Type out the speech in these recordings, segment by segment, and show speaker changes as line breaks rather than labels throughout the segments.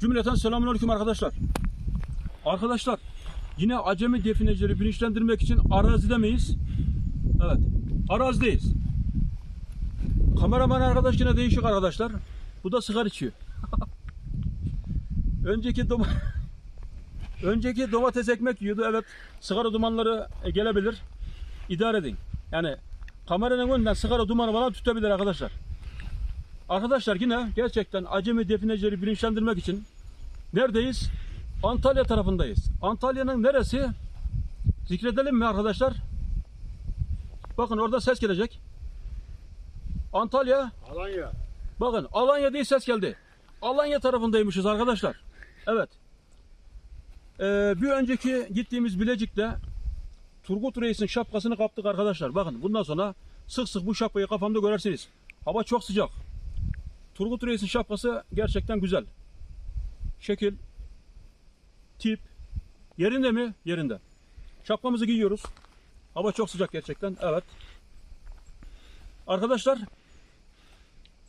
Cümleten selamünaleyküm arkadaşlar. Arkadaşlar yine acemi definecileri bilinçlendirmek için arazide miyiz? Evet. Arazideyiz. Kameraman arkadaş yine değişik arkadaşlar. Bu da sigara içiyor. önceki dom önceki domates ekmek yiyordu. Evet. Sigara dumanları e, gelebilir. İdare edin. Yani kameranın önünden sigara dumanı falan tutabilir arkadaşlar. Arkadaşlar yine gerçekten acemi definecileri bilinçlendirmek için neredeyiz? Antalya tarafındayız. Antalya'nın neresi? Zikredelim mi arkadaşlar? Bakın orada ses gelecek. Antalya.
Alanya.
Bakın Alanya değil ses geldi. Alanya tarafındaymışız arkadaşlar. Evet. Ee, bir önceki gittiğimiz Bilecik'te Turgut Reis'in şapkasını kaptık arkadaşlar. Bakın bundan sonra sık sık bu şapkayı kafamda görersiniz. Hava çok sıcak. Turgut Reis'in şapkası gerçekten güzel. Şekil, tip, yerinde mi? Yerinde. Şapkamızı giyiyoruz. Hava çok sıcak gerçekten. Evet. Arkadaşlar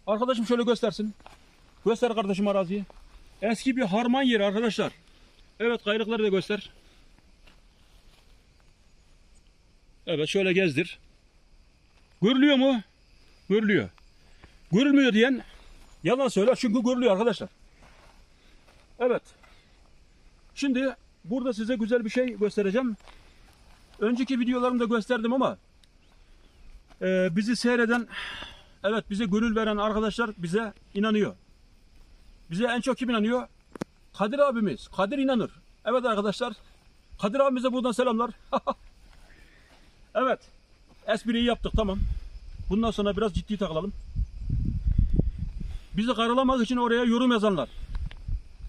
Arkadaşım şöyle göstersin. Göster kardeşim araziyi. Eski bir harman yeri arkadaşlar. Evet gayrıkları da göster. Evet şöyle gezdir. Görülüyor mu? Görülüyor. Görülmüyor diyen yalan söyler çünkü görülüyor arkadaşlar. Evet. Şimdi burada size güzel bir şey göstereceğim. Önceki videolarımda gösterdim ama e, bizi seyreden Evet bize gönül veren arkadaşlar bize inanıyor. Bize en çok kim inanıyor? Kadir abimiz. Kadir inanır. Evet arkadaşlar. Kadir abimize buradan selamlar. evet. Espriyi yaptık tamam. Bundan sonra biraz ciddi takılalım. Bizi karalamak için oraya yorum yazanlar.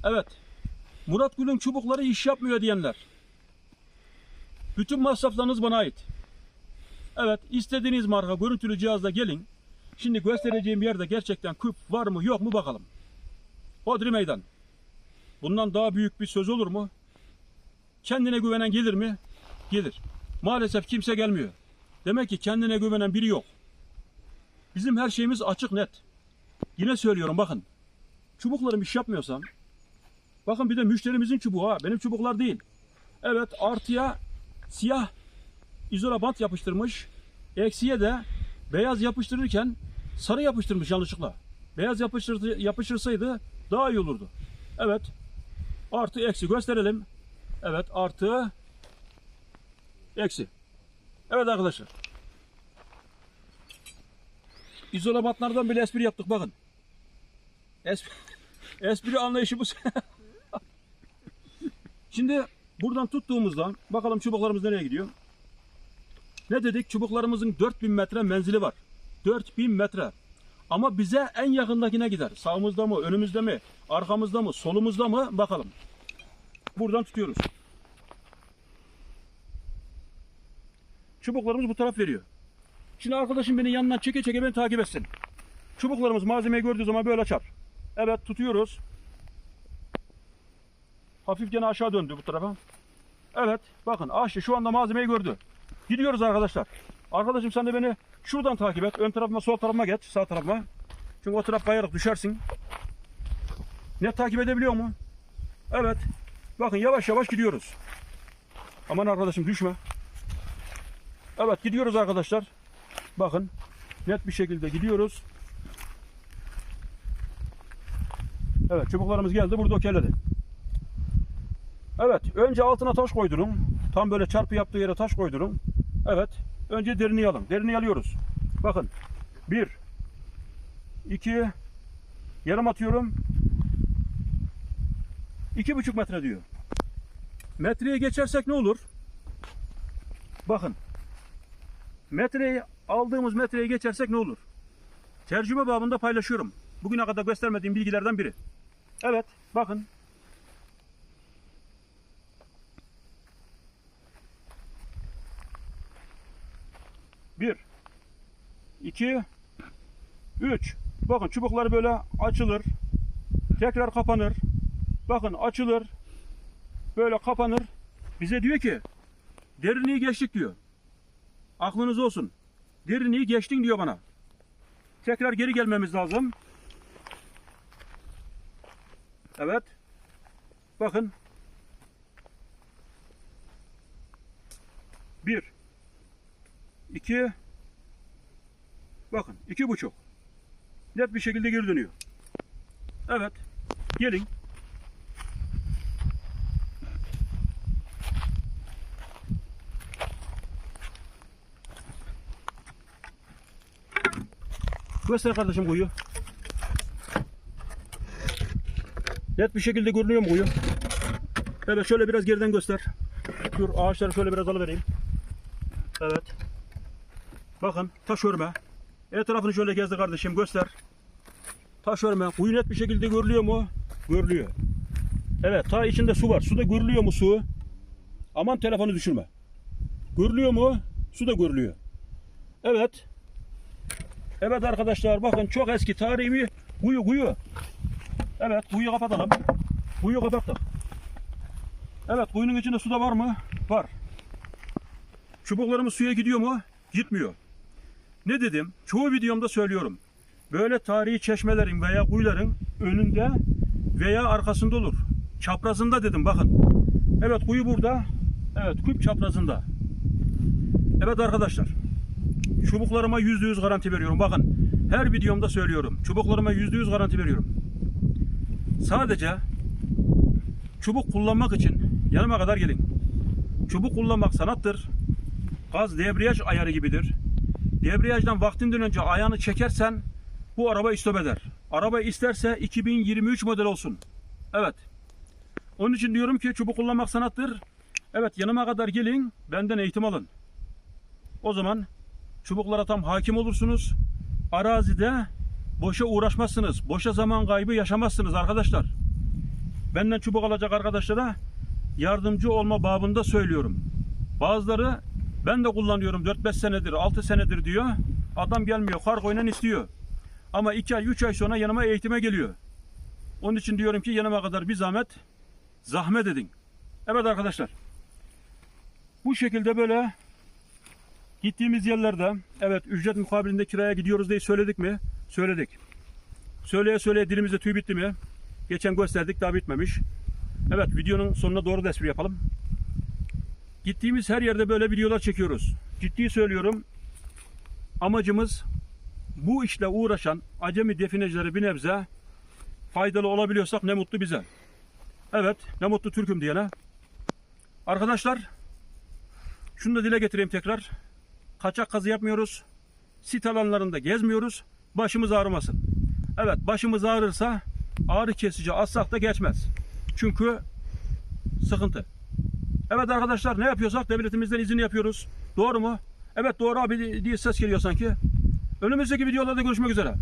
Evet. Murat Gül'ün çubukları iş yapmıyor diyenler. Bütün masraflarınız bana ait. Evet istediğiniz marka görüntülü cihazla gelin. Şimdi göstereceğim yerde gerçekten küp var mı yok mu bakalım. Hodri meydan. Bundan daha büyük bir söz olur mu? Kendine güvenen gelir mi? Gelir. Maalesef kimse gelmiyor. Demek ki kendine güvenen biri yok. Bizim her şeyimiz açık net. Yine söylüyorum bakın. Çubuklarım iş yapmıyorsam bakın bir de müşterimizin çubuğu ha benim çubuklar değil. Evet artıya siyah izola bant yapıştırmış. Eksiye de beyaz yapıştırırken sarı yapıştırmış yanlışlıkla. Beyaz yapıştırdı, yapışırsaydı daha iyi olurdu. Evet. Artı eksi gösterelim. Evet artı eksi. Evet arkadaşlar. İzola bantlardan bile espri yaptık bakın. Espri, anlayışı bu. Şimdi buradan tuttuğumuzda bakalım çubuklarımız nereye gidiyor. Ne dedik? Çubuklarımızın 4000 metre menzili var. 4000 metre. Ama bize en yakındakine gider. Sağımızda mı, önümüzde mi, arkamızda mı, solumuzda mı bakalım. Buradan tutuyoruz. Çubuklarımız bu taraf veriyor. Şimdi arkadaşım beni yanından çeke çeke beni takip etsin. Çubuklarımız malzemeyi gördüğü zaman böyle açar. Evet tutuyoruz. Hafif gene aşağı döndü bu tarafa. Evet bakın aşağı şu anda malzemeyi gördü. Gidiyoruz arkadaşlar. Arkadaşım sen de beni şuradan takip et. Ön tarafıma sol tarafıma geç. Sağ tarafıma. Çünkü o taraf kayarak düşersin. Net takip edebiliyor mu? Evet. Bakın yavaş yavaş gidiyoruz. Aman arkadaşım düşme. Evet gidiyoruz arkadaşlar. Bakın. Net bir şekilde gidiyoruz. Evet çubuklarımız geldi. Burada okeyledi. Evet. Önce altına taş koydurun. Tam böyle çarpı yaptığı yere taş koydurun. Evet. Önce derini alın. Derini alıyoruz. Bakın. Bir. iki, Yarım atıyorum. iki buçuk metre diyor. Metreye geçersek ne olur? Bakın. Metreyi aldığımız metreye geçersek ne olur? Tercüme babında paylaşıyorum. Bugüne kadar göstermediğim bilgilerden biri. Evet. Bakın. Bir, iki, üç. Bakın çubukları böyle açılır. Tekrar kapanır. Bakın açılır. Böyle kapanır. Bize diyor ki derinliği geçtik diyor. Aklınız olsun. Derinliği geçtin diyor bana. Tekrar geri gelmemiz lazım. Evet. Bakın. Bir. iki, Bakın iki buçuk. Net bir şekilde geri dönüyor. Evet. Gelin. Göster kardeşim kuyu. Net bir şekilde görünüyor mu kuyu? Evet şöyle biraz geriden göster. Dur ağaçları şöyle biraz alıvereyim. Evet. Bakın taş örme. Etrafını şöyle gezdi kardeşim göster. Taş örme. Kuyu net bir şekilde görülüyor mu? Görülüyor. Evet ta içinde su var. Suda görülüyor mu su? Aman telefonu düşürme. Görülüyor mu? Su da görülüyor. Evet. Evet arkadaşlar bakın çok eski tarihi kuyu kuyu. Evet kuyuyu kapatalım. Kuyuyu kapattık. Evet kuyunun içinde su da var mı? Var. Çubuklarımız suya gidiyor mu? Gitmiyor. Ne dedim? Çoğu videomda söylüyorum. Böyle tarihi çeşmelerin veya kuyuların önünde veya arkasında olur. Çaprazında dedim bakın. Evet kuyu burada. Evet küp çaprazında. Evet arkadaşlar. Çubuklarıma yüzde yüz garanti veriyorum. Bakın her videomda söylüyorum. Çubuklarıma yüzde yüz garanti veriyorum. Sadece çubuk kullanmak için yanıma kadar gelin. Çubuk kullanmak sanattır. Gaz debriyaj ayarı gibidir. Debriyajdan vaktinden önce ayağını çekersen bu araba istop eder. Araba isterse 2023 model olsun. Evet. Onun için diyorum ki çubuk kullanmak sanattır. Evet yanıma kadar gelin benden eğitim alın. O zaman çubuklara tam hakim olursunuz. Arazide boşa uğraşmazsınız. Boşa zaman kaybı yaşamazsınız arkadaşlar. Benden çubuk alacak arkadaşlara yardımcı olma babında söylüyorum. Bazıları ben de kullanıyorum 4-5 senedir, 6 senedir diyor. Adam gelmiyor, kargoyla istiyor. Ama 2 ay, 3 ay sonra yanıma eğitime geliyor. Onun için diyorum ki yanıma kadar bir zahmet, zahmet edin. Evet arkadaşlar. Bu şekilde böyle gittiğimiz yerlerde evet ücret mukabilinde kiraya gidiyoruz diye söyledik mi? Söyledik. Söyleye söyleye dilimizde tüy bitti mi? Geçen gösterdik daha bitmemiş. Evet videonun sonuna doğru da espri yapalım. Gittiğimiz her yerde böyle videolar çekiyoruz. Ciddi söylüyorum. Amacımız bu işle uğraşan acemi definecileri bir nebze faydalı olabiliyorsak ne mutlu bize. Evet ne mutlu Türk'üm diyene. Arkadaşlar şunu da dile getireyim tekrar. Kaçak kazı yapmıyoruz. Sit alanlarında gezmiyoruz. Başımız ağrımasın. Evet başımız ağrırsa ağrı kesici atsak da geçmez. Çünkü sıkıntı. Evet arkadaşlar ne yapıyorsak devletimizden izin yapıyoruz. Doğru mu? Evet doğru abi diye ses geliyor sanki. Önümüzdeki videolarda görüşmek üzere.